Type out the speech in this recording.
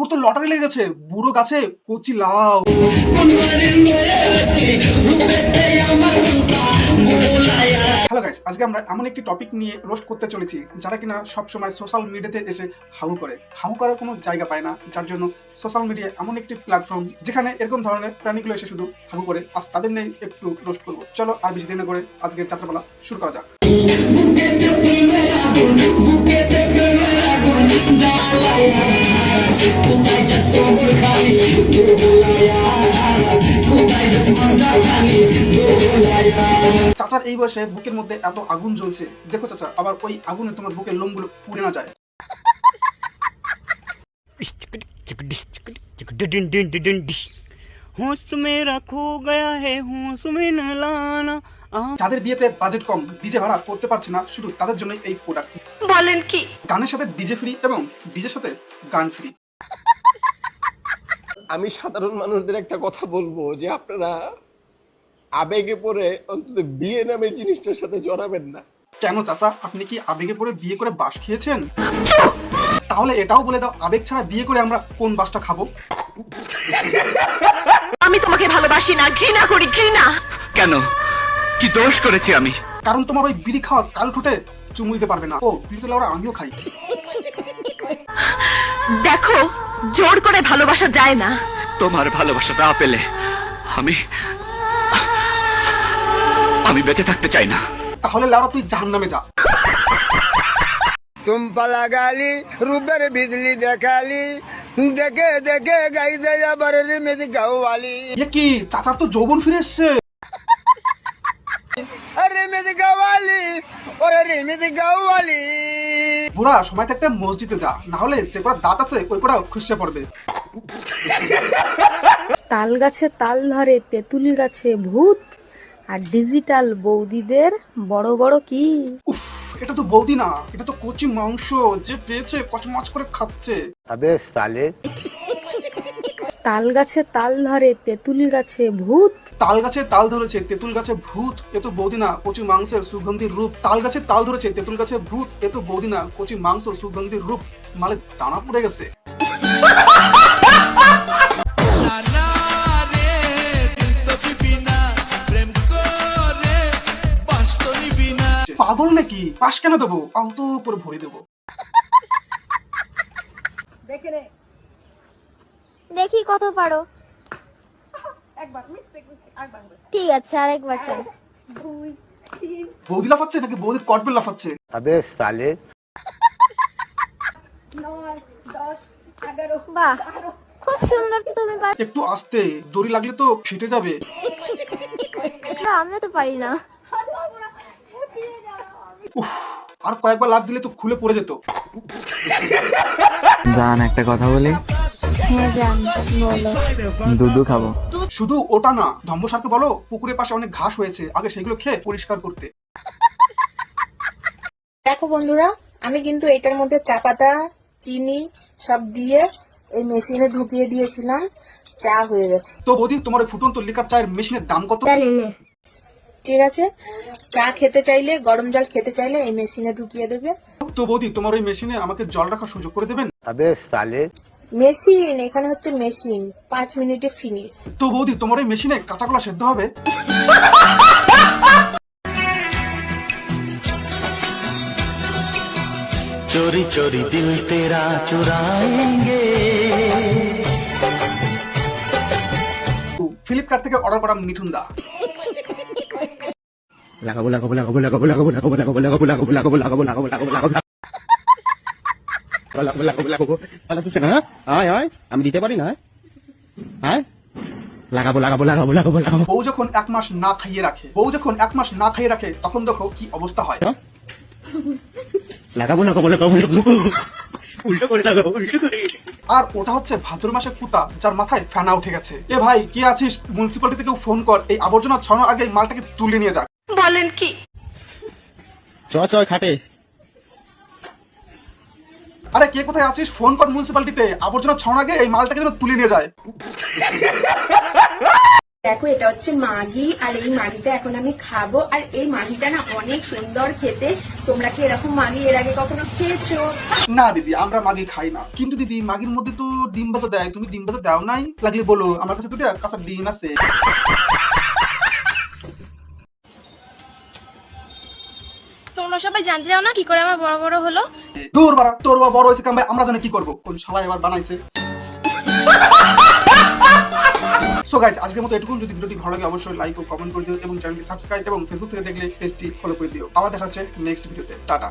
কাকুর তো লটারি লেগেছে বুড়ো গাছে কচি লাউ হ্যালো গাইস আজকে আমরা এমন একটি টপিক নিয়ে রোস্ট করতে চলেছি যারা কিনা সবসময় সোশ্যাল মিডিয়াতে এসে হাউ করে হাউ করার কোনো জায়গা পায় না যার জন্য সোশ্যাল মিডিয়া এমন একটি প্ল্যাটফর্ম যেখানে এরকম ধরনের প্রাণীগুলো এসে শুধু হাউ করে আজ তাদের নিয়ে একটু রোস্ট করব চলো আর বেশি দিন করে আজকের যাত্রাপালা শুরু করা যাক কোথায় যাস কবর খালি? কোথায় যাস মাথা খালি? চাচার এই বয়সে বুকের মধ্যে এত আগুন জ্বলছে। দেখো চাচা আবার ওই আগুনে তোমার বুকের লোমগুলো পুড়ে না যায়। হোঁশ মেরা খো গয়া হে হোঁশ মে না যাদের বিয়েতে বাজেট কম ডিজে ভাড়া করতে পারছে না শুধু তাদের জন্য এই প্রোডাক্ট বলেন কি? গানের সাথে ডিজে ফ্রি এবং ডিজের সাথে গান ফ্রি আমি সাধারণ মানুষদের একটা কথা বলব যে আপনারা আবেগে পড়ে অন্তত বিয়ে নামের জিনিসটার সাথে জড়াবেন না। কেন চাচা? আপনি কি আবেগে পড়ে বিয়ে করে বাস খেয়েছেন? তাহলে এটাও বলে দাও আবেগ ছাড়া বিয়ে করে আমরা কোন বাসটা খাব? আমি তোমাকে ভালোবাসি না ঘৃণা করি ঘৃণা। কেন? কি দোষ করেছি আমি? কারণ তোমার ওই বিড়ি খাওয়া কাল ঠোঁটে চুমু দিতে পারবে না। ও বিড়ি তো লাউরা আমিও খাই। দেখো জোর করে ভালোবাসা যায় না। তোমার ভালোবাসাটা পেলে আমি আমি বেঁচে থাকতে চাই না। তাহলে লাউরা তুই জাহান্নামে যা। রূপের বিজলি দেখালি দেখে দেখে গাওয়ালি। কি চাচার তো যৌবন ফিরে এসছে। মেদি গাওয়ালি ওরে মেদি গাওয়ালি। বুড়া সময় থাকতে মসজিদে যা। না হলে যে কটা দাঁত আছে ওই কটা খুশে পড়বে। তাল গাছে তাল ধরে তেঁতুল গাছে ভূত। আর ডিজিটাল বৌদিদের বড় বড় কি? উফ এটা তো বৌদি না এটা তো কচি মাংস যে পেয়েছে কচমচ করে খাচ্ছে। আবে সালে। তাল গাছে তাল ধরে তেঁতুল গাছে ভূত। তাল গাছে তাল ধরেছে তেঁতুল গাছে ভূত এ তো বৌদি না কচি মাংসের সুগন্ধির রূপ। তাল গাছে তাল ধরেছে তেঁতুল গাছে ভূত এ তো বৌদি না কচি মাংস সুগন্ধির রূপ। মালে দানা পড়ে গেছে। পাগল নাকি? পাশ কেন দেবো? আলতো উপর ভরে দেবো। দেখি কত পারো। ঠিক আছে আরেকবার চাই। বৌদি লাফাচ্ছে নাকি? বৌদির কটবেল লাফাচ্ছে। আবে সালে। বাহ খুব সুন্দর তো তুমি পারো একটু আস্তে দড়ি লাগলে তো ফেটে যাবে। আমিও তো পারি না। উফ আর কয়েকবার লাভ দিলে তো খুলে পড়ে যেত। জান একটা কথা বলো। দুধু খাব। শুধু ওটা না ধম্বসারকে বলো পুকুরের পাশে অনেক ঘাস হয়েছে আগে সেগুলো খেয়ে পরিষ্কার করতে। দেখো বন্ধুরা আমি কিন্তু এটার মধ্যে চা পাতা চিনি সব দিয়ে এই মেশিনে ঢুকিয়ে দিয়েছিলাম চা হয়ে গেছে। তো বৌদি তোমার ওই ফুটন্ত লিকার চায়ের মেশিনের দাম কত? ঠিক আছে চা খেতে চাইলে গরম জল খেতে চাইলে এই মেশিনে ঢুকিয়ে দেবে। তো বৌদি তোমার ওই মেশিনে আমাকে জল রাখার সুযোগ করে দেবেন? আবে সালে মেশিন এখানে হচ্ছে মেশিন পাঁচ মিনিটে ফিনিশ তো বৌদি তোমার এই মেশিনে কাঁচাকলা সেদ্ধ হবে চোরি চোরি দিল তেরা চুরায়েঙ্গে ফ্লিপকার্ট থেকে অর্ডার করা মিঠুন দা লাগাবো লাগাবো লাগাবো লাগাবো লাগাবো লাগাবো লাগাবো লাগাবো লাগাবো লাগাবো লাগাবো লাগাবো লাগাবো লাগাবো আয় আয় আমি দিতে পারি না হ্যাঁ লাগাবো লাগাবো লাগাবো লাগাবো লাগাবো বউ যখন এক মাস না খাইয়ে রাখে বউ যখন এক মাস না খাইয়ে রাখে তখন দেখো কি অবস্থা হয়। লাগাবো লাগাবো লাগাবো লাগাবো। উল্টো করে লাগাবো উল্টো করে। আর ওটা হচ্ছে ভাদ্র মাসের কুতা যার মাথায় ফেনা উঠে গেছে। এ ভাই কি আছিস? মিউনিসিপালিটি থেকে ফোন কর। এই আবর্জনা ছড়ানোর আগে মালটাকে তুলে নিয়ে যাক বলেন কি? চ চ খাটে। আরে কে কোথায় আছিস? ফোন কর মিউনিসিপালিটিতে আবর্জনা ছড়ানোর আগে এই মালটাকে যেন তুলে নিয়ে যায়। দেখো এটা হচ্ছে মাগি আর এই মাগিটা এখন আমি খাব। আর এই মাগিটা না অনেক সুন্দর খেতে। তোমরা কি এরকম মাগি এর আগে কখনো খেয়েছো? না দিদি আমরা মাগি খাই না। কিন্তু দিদি মাগির মধ্যে তো ডিম ভাজা দেয়। তুমি ডিম ভাজা দাও নাই? লাগলে বলো আমার কাছে দুটো কাঁচা ডিম আছে। তোমরা সবাই জানতে চাও না কি করে আমার বড় বড় হলো? দূর বাড়া, তোর বা বড় হয়েছে ভাই আমরা জানি কি করব। কোন শালা এবার বানাইছে। সো গাইজ আজকের মতো এটুকুন। যদি ভিডিওটি ভালো লাগে, অবশ্যই লাইক ও কমেন্ট করে দিও এবং চ্যানেলটি সাবস্ক্রাইব এবং ফেসবুক থেকে দেখলে পেজটি ফলো করে দিও। আবার দেখা হচ্ছে নেক্সট ভিডিওতে টাটা।